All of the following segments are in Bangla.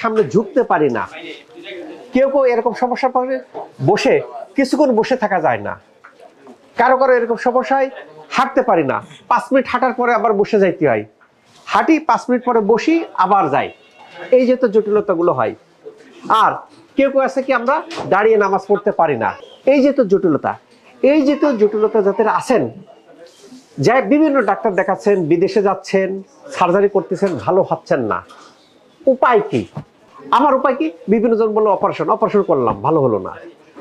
সামনে ঝুঁকতে পারি না। কেউ কেউ এরকম সমস্যা পড়ে বসে, কিছুক্ষণ বসে থাকা যায় না। কারও কারও এরকম সমস্যায় হাঁটতে পারি না। পাঁচ মিনিট হাঁটার পরে আবার বসে যাইতে হয়। হাঁটি, পাঁচ মিনিট পরে বসি, আবার যাই। এই যে তো জটিলতাগুলো হয়। আর কেউ কেউ আছে কি আমরা দাঁড়িয়ে নামাজ পড়তে পারি না। এই যে তো জটিলতা। এই যে তো জটিলতা যাদের আছেন, যাই বিভিন্ন ডাক্তার দেখাচ্ছেন, বিদেশে যাচ্ছেন, সার্জারি করতেছেন, ভালো হচ্ছেন না। উপায় কি? আমার উপায় কি? বিভিন্ন জন বলল অপারেশন অপারেশন করলাম, ভালো হলো না।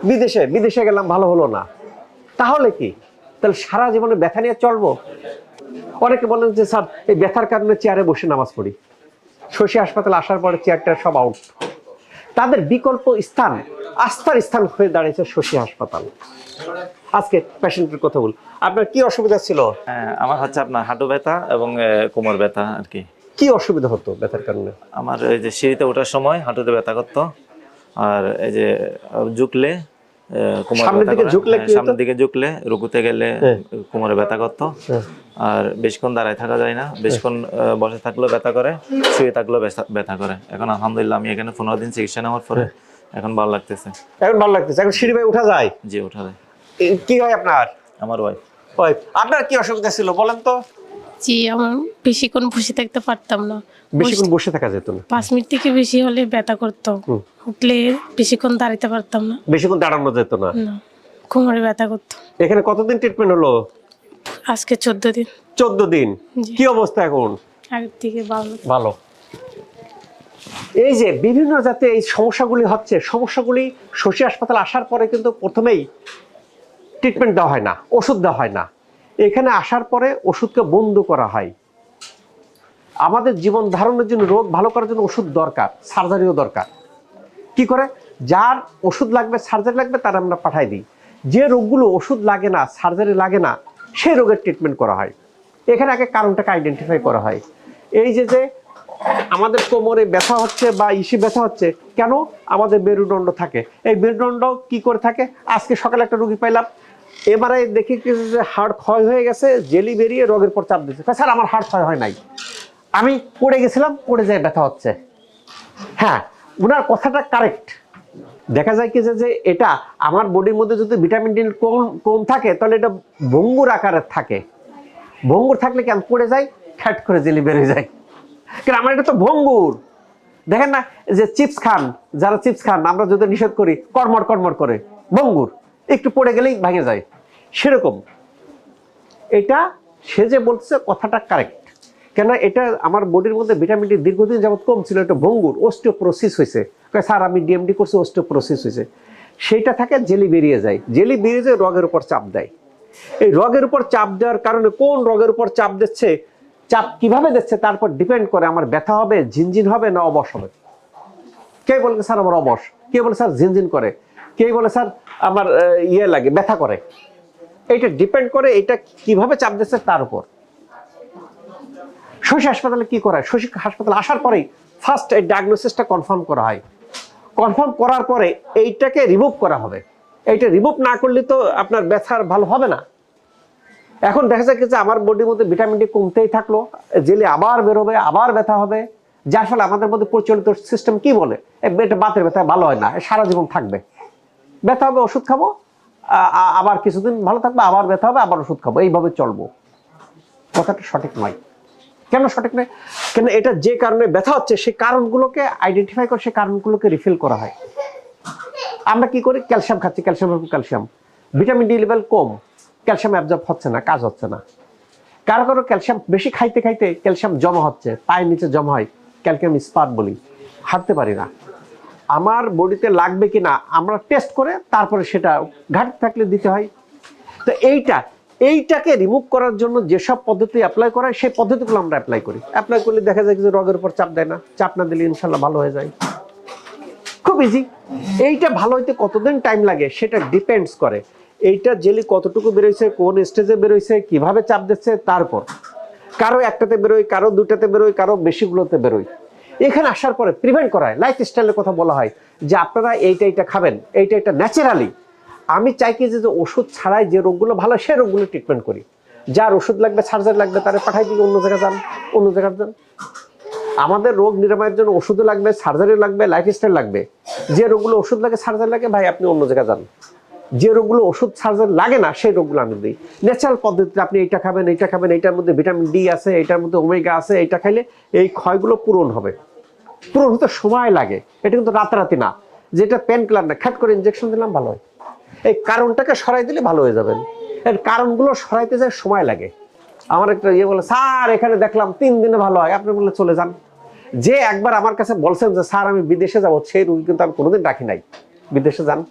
বিদেশে বিদেশে গেলাম, ভালো হলো না। তাহলে কি? তাহলে সারা জীবনে ব্যথা নিয়ে চলবো? অনেকে বলেন যে, স্যার, এই ব্যথার কারণে চেয়ারে বসে নামাজ পড়ি। শশী হাসপাতালে আসার পরে চেয়ারটা সব আউট তাদের বিকল্প স্থান, আস্থার স্থান হয়ে দাঁড়িয়েছে শশী হাসপাতাল। আজকে পেশেন্টের কথা বল। আপনার কি অসুবিধা ছিল? হ্যাঁ আমার হচ্ছে আপনার হাঁটু ব্যথা এবং কোমর ব্যথা আর কি। কি অসুবিধা হতো ব্যথার কারণে? আমার এই যে সিঁড়িতে ওঠার সময় হাঁটুতে ব্যথা করতো আর এই যে ঝুঁকলে সামনের দিকে ঝুঁকলে হ্যাঁ, কি হতো? সামনের দিকে ঝুঁকলে রুকুতে গেলে হ্যাঁ। কোমরে ব্যথা করতো। আর বেশিক্ষণ দাঁড়ায় থাকা যায় না। বেশিক্ষণ বসে থাকলেও ব্যথা করে শুয়ে থাকলেও ব্যথা- করে। এখন আলহামদুলিল্লাহ আমি এখানে পনেরো দিন চিকিৎসা নেওয়ার পরে এখন ভালো লাগতেছে। এখন ভালো লাগতেছে। এখন সিঁড়ি ভাই উঠা যায়? জি উঠা যায়। কি হয় আপনার? আমার ওয়াইফ আপনার কি অসুবিধা ছিল বলেন তো? জি আমার বেশিক্ষণ বসে থাকতে পারতাম না। বেশিক্ষণ বসে থাকা যেত না। পাঁচ মিনিট থেকে বেশি হলে ব্যথা করতো। উঠলে বেশিক্ষণ দাঁড়াতে পারতাম না। বেশিক্ষণ দাঁড়ানো যেত না। না কোমরে ব্যথা করতো। এখানে কতদিন ট্রিটমেন্ট হলো? আজকে চোদ্দ দিন। চোদ্দ দিন। কি অবস্থা এখন? আগের থেকে ভালো। ভালো। এই যে বিভিন্ন জাতীয় এই সমস্যাগুলি হচ্ছে সমস্যাগুলি শশী হাসপাতাল আসার পরে কিন্তু প্রথমেই ট্রিটমেন্ট দেওয়া হয় না ওষুধ দেওয়া হয় না। এখানে আসার পরে ওষুধকে বন্ধ করা হয়। আমাদের জীবন ধারণের জন্য রোগ ভালো করার জন্য ওষুধ দরকার সার্জারিও দরকার। কি করে? যার ওষুধ লাগবে সার্জারি লাগবে, তার আমরা পাঠাই দিই। যে রোগগুলো ওষুধ লাগে না সার্জারি লাগে না সেই রোগের ট্রিটমেন্ট করা হয়। এখানে আগে কারণটাকে আইডেন্টিফাই করা হয়। এই যে যে আমাদের কোমরে ব্যথা হচ্ছে বা ইসি ব্যথা হচ্ছে, কেন? আমাদের মেরুদণ্ড থাকে। এই মেরুদণ্ড কি করে থাকে? আজকে সকালে একটা রুগী পাইলাম এবারে দেখি কি যে হাড় ক্ষয় হয়ে গেছে, জেলি বেরিয়ে রোগের পর চাপ দিচ্ছে। স্যার, আমার হাড় ক্ষয় হয় নাই। আমি পড়ে গেছিলাম, পড়ে যায় ব্যথা হচ্ছে। হ্যাঁ ওনার কথাটা কারেক্ট। দেখা যায় কি যে এটা আমার বডির মধ্যে যদি ভিটামিন ডি কম কম থাকে, তাহলে এটা ভঙ্গুর আকারে থাকে। ভঙ্গুর থাকলে কেন পড়ে যায় ফ্যাট করে জেলি বেড়ে যায় কারণ আমার এটা তো ভঙ্গুর। দেখেন না যে চিপস খান, যারা চিপস খান, আমরা যদি নিষেধ করি কর্মর কর্মর করে, ভঙ্গুর। একটু পড়ে গেলেই ভেঙে যায়। সেরকম। এটা সে যে বলছে কথাটা কারেক্ট কেন এটা আমার বডির মধ্যে ভিটামিন ডি দীর্ঘদিন যাবত কম ছিল এটা ভঙ্গুর অস্টিওপ্রোসিস হয়েছে। স্যার, আমি ডিএমডি করছি অস্টিওপ্রোসিস হয়েছে। সেইটা থাকে জেলি বেরিয়ে যায়। জেলি বেরিয়ে যায়, রগের উপর চাপ দেয়। এই রগের উপর চাপ দেওয়ার কারণে কোন রগের উপর চাপ দিচ্ছে, চাপ কীভাবে দিচ্ছে তারপর ডিপেন্ড করে আমার ব্যথা হবে, ঝিনঝিন হবে না অবশ হবে। কে বলে স্যার, আমার অবশ কে বলে, স্যার, ঝিনঝিন করে কে বলে, স্যার আমার ইয়ে লাগে, ব্যথা করে। এইটা ডিপেন্ড করে এটা কীভাবে চাপ দিচ্ছে তার উপর। শশী হাসপাতালে কি করা হয় শশী হাসপাতালে আসার পরেই ফার্স্ট এই ডায়াগনোসিসটা কনফার্ম করা হয়। কনফার্ম করার পরে এইটাকে রিমুভ করা হবে। এইটা রিমুভ না করলে তো আপনার ব্যথার ভালো হবে না। এখন দেখা কি যে আমার বডির মধ্যে ভিটামিন ডি কমতেই থাকল, জেলে আবার বেরোবে, আবার ব্যথা হবে। যার ফলে আমাদের মধ্যে প্রচলিত সিস্টেম কি বলে? এটা বাতের ব্যথা ভালো হয় না, সারা জীবন থাকবে। ব্যথা হবে, ওষুধ খাব। আবার কিছুদিন ভালো থাকবে, আবার ব্যথা হবে, আবার ওষুধ খাব। এইভাবে চলবো। কথাটা সঠিক নয়। কেন সঠিক নয়? কেন এটা যে কারণে ব্যথা হচ্ছে সেই কারণগুলোকে আইডেন্টিফাই করে সেই কারণগুলোকে রিফিল করা হয়। আমরা কি করি? ক্যালসিয়াম খাচ্ছি, calcium calcium. Vitamin D level কম, ক্যালসিয়াম অ্যাবজর্ব হচ্ছে না, কাজ হচ্ছে না। কারও কারও ক্যালসিয়াম বেশি খাইতে খাইতে ক্যালসিয়াম জমা হচ্ছে, পায়ের নিচে জমা হয়, ক্যালসিয়াম স্পাট বলি। হাঁটতে পারি না। আমার বডিতে লাগবে কি না আমরা টেস্ট করে তারপরে সেটা ঘাটতি থাকলে দিতে হয়। তো এইটা, এইটাকে রিমুভ করার জন্য যেসব পদ্ধতি অ্যাপ্লাই করা হয়, সেই পদ্ধতিগুলো আমরা অ্যাপ্লাই করি। অ্যাপ্লাই করলে দেখা যায় যে রগের উপর চাপ দেয় না, চাপ না দিলে ইনশাল্লাহ ভালো হয়ে যায়। খুব ইজি এইটা ভালো হইতে কতদিন টাইম লাগে সেটা ডিপেন্ডস করে। এইটা জেলি কতটুকু বেরোইছে, কোন স্টেজে বেরোইছে, কীভাবে চাপ দিচ্ছে, তারপর। কারও একটাতে বেরোয় কারও দুটাতে বেরোয় কারও বেশিগুলোতে বেরোয় এখানে আসার পরে প্রিভেন্ট করা হয়। লাইফ স্টাইলের কথা বলা হয় যে আপনারা এইটা এইটা খাবেন, এইটা এটা ন্যাচারালি আমি চাই কি যে ওষুধ ছাড়াই যে রোগগুলো ভালো সেই রোগগুলো ট্রিটমেন্ট করি। যার ওষুধ লাগবে সার্জারি লাগবে, তারা পাঠাই দিই অন্য জায়গায় যান, অন্য জায়গায় যান। আমাদের রোগ নিরাময়ের জন্য ওষুধও লাগবে সার্জারি লাগবে লাইফস্টাইল লাগবে। যে রোগগুলো ওষুধ লাগে সার্জারি লাগে, ভাই, আপনি অন্য জায়গায় যান। যে রোগগুলো ওষুধ সার্জারি লাগে না, সেই রোগগুলো আমি দিই। ন্যাচারাল পদ্ধতিতে আপনি এইটা খাবেন এইটা খাবেন, এইটার মধ্যে ভিটামিন ডি আছে, এইটার মধ্যে ওমেগা আছে, এইটা খাইলে এই ক্ষয়গুলো পূরণ হবে। পূরণ হতে সময় লাগে, এটা কিন্তু রাতারাতি না। যেটা পেন কিলার না, খ্যাট করে ইঞ্জেকশন দিলাম, ভালো হয়। এই কারণটাকে সরাই দিলে ভালো হয়ে যাবেন। এর কারণগুলো সরাইতে যায় সময় লাগে। আমার একটা ইয়ে বলে, স্যার, এখানে দেখলাম তিন দিনে ভালো হয়। আপনি বলে চলে যান। যে একবার আমার কাছে বলছেন যে, স্যার, আমি বিদেশে যাব, সেই রুগী কিন্তু আমি কোনোদিন রাখি নাই। বিদেশে যান।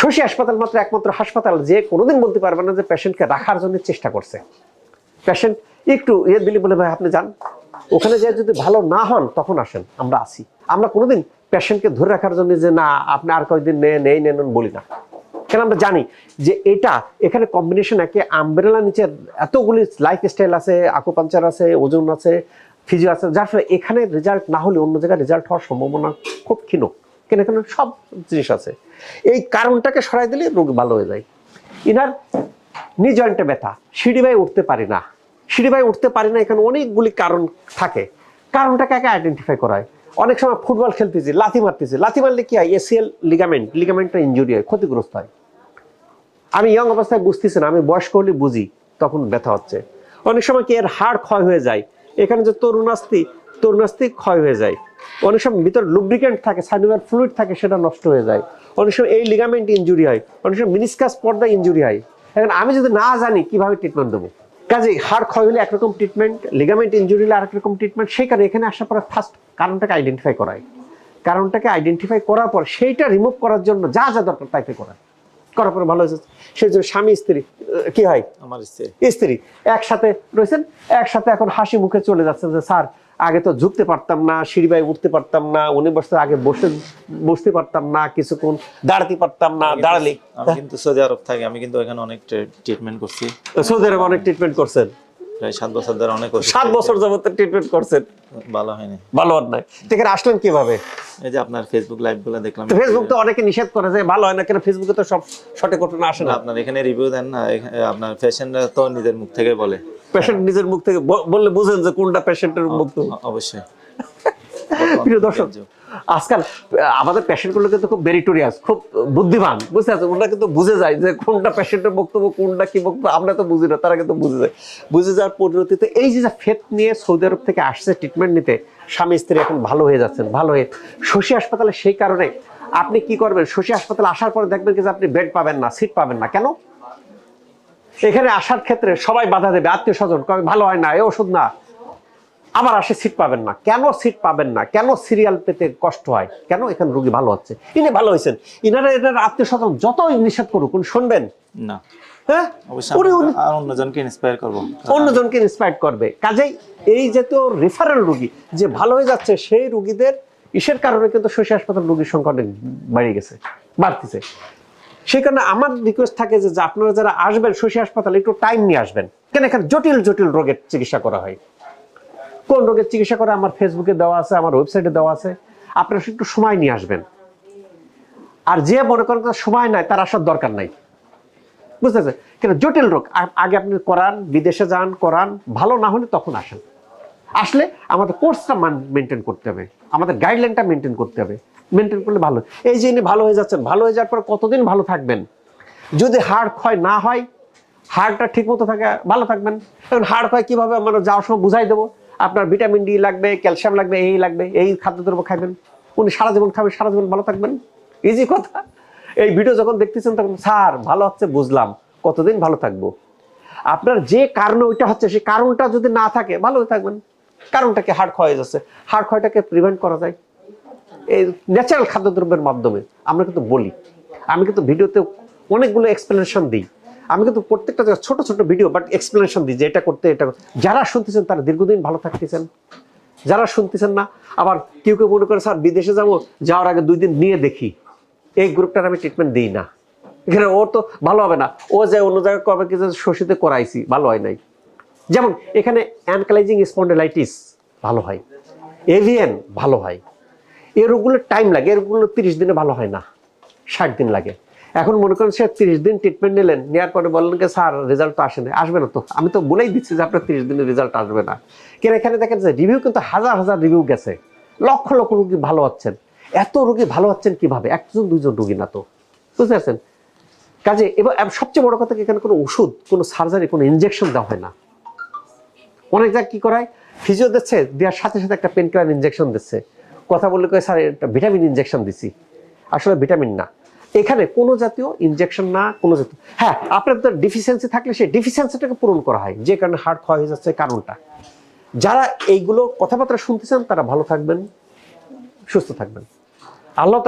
শশী হাসপাতাল মাত্র একমাত্র হাসপাতাল যে কোনোদিন বলতে পারবে না যে পেশেন্টকে রাখার জন্য চেষ্টা করছে। পেশেন্ট একটু ইয়ে দিলি বলে, ভাই, আপনি যান। ওখানে যে যদি ভালো না হন, তখন আসেন। আমরা আসি আমরা কোনোদিন পেশেন্টকে ধরে রাখার জন্য যে, না, আপনি আর কয়েকদিন নেন এই নেন বলি না। কেন আমরা জানি যে এটা এখানে কম্বিনেশন একে আমব্রেলা নিচে এতগুলি লাইফ স্টাইল আছে আকুপাঞ্চার আছে, ওজন আছে ফিজিও আছে, যার ফলে এখানে রেজাল্ট না হলে অন্য জায়গায় রেজাল্ট হওয়ার সম্ভাবনা খুব ক্ষীণ। কেন? এখানে সব জিনিস আছে। এই কারণটাকে সরাই দিলে রোগ ভালো হয়ে যায়। ইনার নি জয়েন্টে ব্যথা। সিঁড়ি বাই উঠতে পারি না। সিঁড়ি বাই উঠতে পারি না এখানে অনেকগুলি কারণ থাকে। কারণটাকে আগে আইডেন্টিফাই করা হয় অনেক সময় ফুটবল খেলতেছি, লাথি মারতেছি। লাথি মারলে কি হয়? এসিএল লিগামেন্ট লিগামেন্টটা ইঞ্জুরি হয়, ক্ষতিগ্রস্ত হয়। আমি ইয়ং অবস্থায় বুঝতেছি না, আমি বয়স্ক হলে বুঝি, তখন ব্যথা হচ্ছে। অনেক সময় কি এর হাড় ক্ষয় হয়ে যায়। এখানে যে তরুণাস্তি তরুণাস্তি ক্ষয় হয়ে যায়। অনেক সময় ভিতর লুব্রিকেন্ট থাকে সাইনোভার ফ্লুইড থাকে, সেটা নষ্ট হয়ে যায়। অনেক সময় এই লিগামেন্ট ইঞ্জুরি হয়, অনেক সময় মিনিসকাস পর্দা ইঞ্জুরি হয়। এখন আমি যদি না জানি কীভাবে ট্রিটমেন্ট দেবো? কাজে হাড় ক্ষয় হলে একরকম ট্রিটমেন্ট লিগামেন্ট ইঞ্জুরি হলে আরেক রকম ট্রিটমেন্ট সেই কারণে এখানে আসার পরে ফার্স্ট কারণটাকে আইডেন্টিফাই করায় কারণটাকে আইডেন্টিফাই করার পর সেইটা রিমুভ করার জন্য যা যা দরকার তাইতে করায় করার পরে ভালো হয়েছে। সেই জন্য স্বামী স্ত্রী কি হয়? আমার স্ত্রী। স্ত্রী। একসাথে রয়েছেন একসাথে এখন হাসি মুখে চলে যাচ্ছে যে স্যার আগে তো ঝুঁকতে পারতাম না সিঁড়ি বাই উঠতে পারতাম না উনি বসতে আগে বসে বসতে পারতাম না কিছুক্ষণ দাঁড়াতে পারতাম না দাঁড়ালে আমি কিন্তু সৌদি আরব থাকি আমি কিন্তু এখানে অনেক ট্রিটমেন্ট করছি। সৌদি আরব অনেক ট্রিটমেন্ট করছেন? প্রায় সাত বছর ধরে অনেক সাত বছর যাবত ট্রিটমেন্ট করছেন। ভালো হয়নি। ভালো নাই। এখানে আসলেন কীভাবে? এই যে আপনার ফেসবুক লাইভগুলো দেখলাম। ফেসবুক তো অনেকে নিষেধ করে যে ভালো হয় না কেন ফেসবুকে তো সব সঠিক ঘটনা আসে না। আপনার এখানে রিভিউ দেন না আপনার পেশেন্টরা তো নিজের মুখ থেকে বলে। পেশেন্ট নিজের মুখ থেকে বললে বুঝেন যে কোনটা পেশেন্টের মুখ। অবশ্যই। প্রিয় দর্শক আজকাল আমাদের পেশেন্টগুলো কিন্তু খুব মেরিটোরিয়াস খুব বুদ্ধিমান, বুঝতে পারছ ওরা কিন্তু বুঝে যায় যে কোনটা পেশেন্টের বক্তব্য, কোনটা কি বক্তব্য, আমরা তো বুঝি না, তারা কিন্তু বুঝে যায়। বুঝে যাওয়ার পরিণতিতে এই যে ফেত নিয়ে সৌদি আরব থেকে আসছে ট্রিটমেন্ট নিতে, স্বামী, স্ত্রী এখন ভালো হয়ে যাচ্ছেন, ভালো হয়ে শশী হাসপাতালে সেই কারণে আপনি কি করবেন? শশী হাসপাতালে আসার পরে দেখবেন কি যে আপনি বেড পাবেন না সিট পাবেন না। কেন? এখানে আসার ক্ষেত্রে সবাই বাধা দেবে আত্মীয় স্বজন ভালো হয় না এ ওষুধ না। আবার আসে সিট পাবেন না। কেন সিট পাবেন না? কেন সিরিয়াল পেতে কষ্ট হয়? কেন এখানে রুগী ভালো হচ্ছে? ইনি ভালো হয়েছেন। ইনারা এনার আত্মীয় স্বজন যতই নিষেধ করুক শুনবেন? না। হ্যাঁ? অবশ্যই উনি আমি উনি আর অন্যজনকে ইন্সপায়ার করব। অন্যজনকে ইন্সপায়ার করবে। কাজেই এই যে রেফারেল রুগী যে ভালো হয়ে যাচ্ছে সেই রুগীদের ইসের কারণে কিন্তু শশী হাসপাতাল রুগীর সংখ্যা অনেক বেড়ে গেছে বাড়তেছে। সেই কারণে আমার রিকোয়েস্ট থাকে যে যে আপনারা যারা আসবেন শশী হাসপাতালে একটু টাইম নিয়ে আসবেন। কেন এখানে জটিল জটিল রোগের চিকিৎসা করা হয়? কোন রোগের চিকিৎসা করে? আমার ফেসবুকে দেওয়া আছে, আমার ওয়েবসাইটে দেওয়া আছে। আপনারা একটু সময় নিয়ে আসবেন। আর যে মনে করেন সময় নাই, তার আসার দরকার নাই। বুঝতেছে কেন জটিল রোগ আগে আপনি করান, বিদেশে যান, করান, ভালো না হলে তখন আসেন। আসলে আমাদের কোর্সটা মেনটেন করতে হবে। আমাদের গাইডলাইনটা মেনটেন করতে হবে। মেনটেন করলে ভালো। এই যে ইনি ভালো হয়ে যাচ্ছেন, ভালো হয়ে যাওয়ার পর কতদিন ভালো থাকবেন? যদি হাড় ক্ষয় না হয় হাড়টা ঠিক মতো থাকে, ভালো থাকবেন। এখন হাড় ক্ষয় কীভাবে আমরা যাওয়ার সময় বুঝাই দেবো? আপনার ভিটামিন ডি লাগবে, ক্যালসিয়াম লাগবে, এই লাগবে, এই খাদ্যদ্রব্য খাবেন উনি সারা জীবন খাবেন, সারা জীবন ভালো থাকবেন। ইজি কথা। এই ভিডিও যখন দেখতেছেন তখন, স্যার, ভালো হচ্ছে, বুঝলাম। কতদিন ভালো থাকব? আপনার যে কারণে ওইটা হচ্ছে, সেই কারণটা যদি না থাকে, ভালো থাকবেন। কারণটাকে হাড় ক্ষয় যাচ্ছে হাড় ক্ষয়টাকে প্রিভেন্ট করা যায়। এই ন্যাচারাল খাদ্যদ্রব্যের মাধ্যমে। আমরা কিন্তু বলি। আমি কিন্তু ভিডিওতে অনেকগুলো এক্সপ্লেনেশন দিই। আমি কিন্তু প্রত্যেকটা ছোট ছোট ভিডিও বাট এক্সপ্লেনেশন দিই যে এটা করতে, এটা। যারা শুনতেছেন, তারা দীর্ঘদিন ভালো থাকতেছেন। যারা শুনতেছেন না, আবার কেউ কেউ মনে করে, স্যার, বিদেশে যাব, যাওয়ার আগে দুই দিন নিয়ে দেখি। এই গ্রুপটার আমি ট্রিটমেন্ট দিই না। এখানে ওর তো ভালো হবে না। ও যে অন্য জায়গায় কবে কিছু শশীতে করাইছি, ভালো হয় নাই। যেমন, এখানে অ্যানকালাইজিং স্পন্ডেলাইটিস ভালো হয়। এভিএন ভালো হয়। এই রোগগুলো টাইম লাগে এই রোগগুলো তিরিশ দিনে ভালো হয় না। ষাট দিন লাগে। এখন মনে করেন সে তিরিশ দিন ট্রিটমেন্ট নিলেন নেওয়ার পরে বললেন যে স্যার রেজাল্ট তো আসে না আসবে না তো। আমি তো বলেই দিচ্ছি যে আপনার তিরিশ দিনের রেজাল্ট আসবে না। কেন এখানে দেখেন যে রিভিউ কিন্তু হাজার হাজার রিভিউ গেছে। লক্ষ লক্ষ রুগী ভালো হচ্ছেন এত রুগী ভালো হচ্ছেন কীভাবে? একজন, দুইজন রুগী না তো। বুঝতে পারছেন? কাজে এবার সবচেয়ে বড় কথা এখানে কোনো ওষুধ, কোনো সার্জারি কোনো ইনজেকশন দেওয়া হয় না। অনেক জায়গায় কি করায়? ফিজিও দিচ্ছে, দেওয়ার সাথে সাথে একটা পেন কিলার ইনজেকশন দিচ্ছে। কথা বললে কয়, স্যার, এটা ভিটামিন ইনজেকশন দিছি। আসলে ভিটামিন না। এখানে কোনো জাতীয় ইনজেকশন না, কোনো জাতীয় হ্যাঁ আপনার ডিফিসিয়েন্সি থাকলে সেই ডিফিসিয়েন্সিটাকে পূরণ করা হয়, যে কারণে হার্ট ক্ষয় হয়ে যাচ্ছে কারণটা। যারা এইগুলো কথাবার্তা শুনতে চান, তারা ভালো থাকবেন, সুস্থ থাকবেন। আল্লাহ